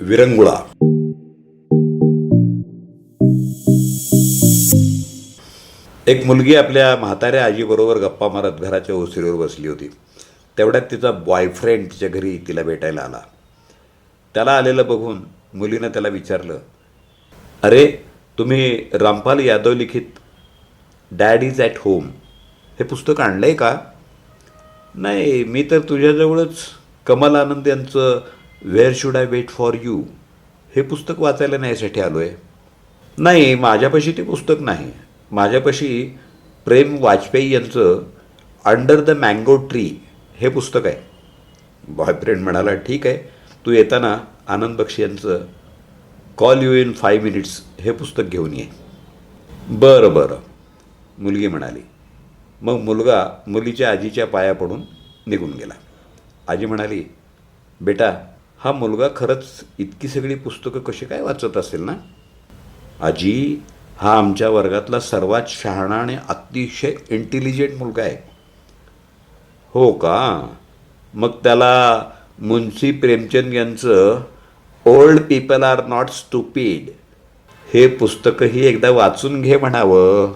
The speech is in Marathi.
विरंगुळा. एक मुलगी आपल्या म्हाताऱ्या आजीबरोबर गप्पा मारत घराच्या ओसरीवर बसली होती. तेवढ्यात तिचा बॉयफ्रेंड तिच्या घरी तिला भेटायला आला. त्याला आलेलं बघून मुलीनं त्याला विचारलं अरे तुम्ही रामपाल यादव लिखित डॅड इज ॲट होम हे पुस्तक आणलं आहे का? नाही मी तर तुझ्याजवळच कमल आनंद यांचं where should I wait for you हे पुस्तक वाचायला न्यायसाठी आलो आहे नाही माझ्यापाशी ते पुस्तक नाही. माझ्यापाशी प्रेम वाजपेयी यांचं अंडर द मँगो ट्री हे पुस्तक आहे. बॉयफ्रेंड म्हणाला ठीक आहे. तू येताना आनंद बक्षी यांचं call you in five minutes हे पुस्तक घेऊन ये. बरं बरं. मुलगी म्हणाली. मग मुलगा मुलीच्या आजीच्या पाया पडून निघून गेला. आजी म्हणाली बेटा हा मुलगा खरंच इतकी सगळी पुस्तकं कशी काय वाचत असेल ना? आजी हा आमच्या वर्गातला सर्वात शहाणा आणि अतिशय इंटेलिजंट मुलगा आहे. हो का? मग त्याला मुन्शी प्रेमचंद यांचं old people are not stupid हे पुस्तकही एकदा वाचून घे म्हणावं.